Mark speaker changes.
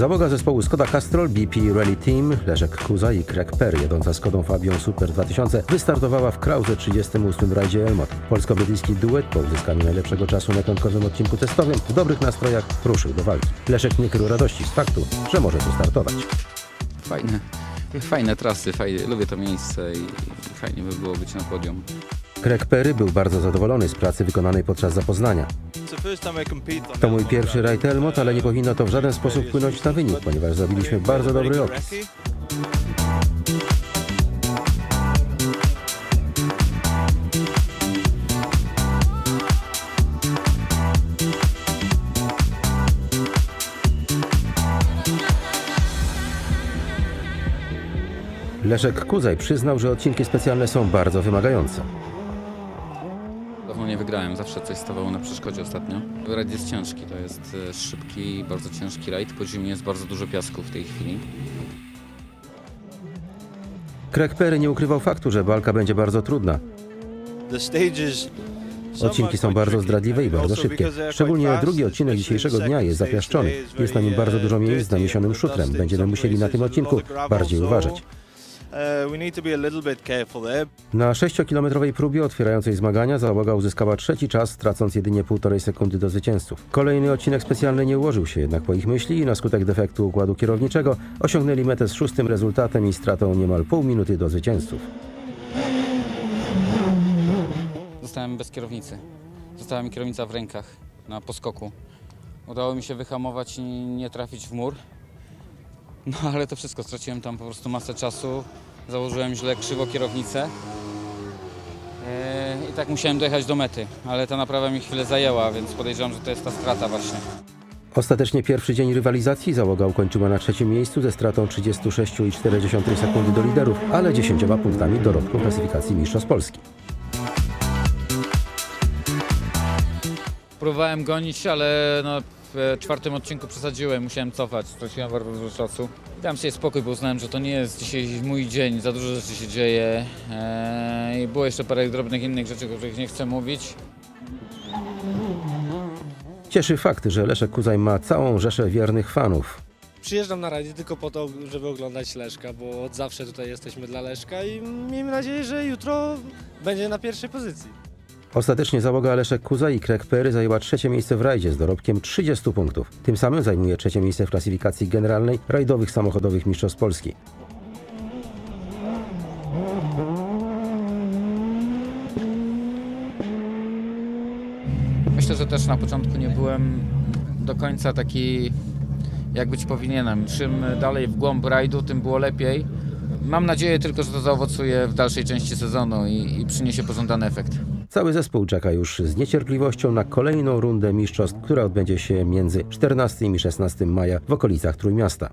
Speaker 1: Załoga zespołu Skoda Castrol, BP Rally Team, Leszek Kuza i Craig Perry, jadąca Skodą Fabią Super 2000, wystartowała w Krause 38 rajdzie Elmot. Polsko-brytyjski duet po uzyskaniu najlepszego czasu na piątkowym odcinku testowym w dobrych nastrojach ruszył do walki. Leszek nie krył radości z faktu, że może tu startować.
Speaker 2: Fajne, fajne trasy, fajne, lubię to miejsce i fajnie by było być na podium.
Speaker 1: Craig Perry był bardzo zadowolony z pracy wykonanej podczas zapoznania. To mój pierwszy rajd Elmot, ale nie powinno to w żaden sposób wpłynąć na wynik, ponieważ zrobiliśmy bardzo dobry opis. Leszek Kuzaj przyznał, że odcinki specjalne są bardzo wymagające.
Speaker 2: Nie wygrałem, zawsze coś stawało na przeszkodzie ostatnio. Rajd jest ciężki, to jest e, szybki, bardzo ciężki rajd. Po zimie jest bardzo dużo piasku w tej chwili.
Speaker 1: Craig Perry nie ukrywał faktu, że walka będzie bardzo trudna. Odcinki są bardzo zdradliwe i bardzo szybkie. Szczególnie drugi odcinek dzisiejszego dnia jest zapiaszczony. Jest na nim bardzo dużo miejsc z naniesionym szutrem. Będziemy musieli na tym odcinku bardziej uważać. Na 6-kilometrowej próbie otwierającej zmagania załoga uzyskała trzeci czas, tracąc jedynie półtorej sekundy do zwycięzców. Kolejny odcinek specjalny nie ułożył się jednak po ich myśli i na skutek defektu układu kierowniczego osiągnęli metę z szóstym rezultatem i stratą niemal pół minuty do zwycięzców.
Speaker 2: Zostałem bez kierownicy. Została mi kierownica w rękach na poskoku. Udało mi się wyhamować i nie trafić w mur. No ale to wszystko, straciłem tam po prostu masę czasu. Założyłem źle krzywo kierownicę. Eee, I tak musiałem dojechać do mety, ale ta naprawa mi chwilę zajęła, więc podejrzewam, że to jest ta strata właśnie.
Speaker 1: Ostatecznie pierwszy dzień rywalizacji załoga ukończyła na trzecim miejscu ze stratą 36,4 sekundy do liderów, ale 10 punktami dorobku klasyfikacji Mistrzostw Polski.
Speaker 2: Próbowałem gonić, ale no, w czwartym odcinku przesadziłem, musiałem cofać, straciłem bardzo dużo czasu. Dałem sobie spokój, bo uznałem, że to nie jest dzisiaj mój dzień, za dużo rzeczy się dzieje eee, i było jeszcze parę drobnych innych rzeczy, o których nie chcę mówić.
Speaker 1: Cieszy fakt, że Leszek Kuzaj ma całą rzeszę wiernych fanów.
Speaker 3: Przyjeżdżam na rajdy tylko po to, żeby oglądać Leszka, bo od zawsze tutaj jesteśmy dla Leszka i miejmy nadzieję, że jutro będzie na pierwszej pozycji.
Speaker 1: Ostatecznie załoga Leszek Kuzaj i Craig Perry zajęła trzecie miejsce w rajdzie z dorobkiem 30 punktów. Tym samym zajmuje trzecie miejsce w klasyfikacji generalnej rajdowych samochodowych Mistrzostw Polski.
Speaker 2: Myślę, że też na początku nie byłem do końca taki, jak być powinienem. Czym dalej w głąb rajdu, tym było lepiej. Mam nadzieję tylko, że to zaowocuje w dalszej części sezonu i, i przyniesie pożądany efekt.
Speaker 1: Cały zespół czeka już z niecierpliwością na kolejną rundę mistrzostw, która odbędzie się między 14 i 16 maja w okolicach Trójmiasta.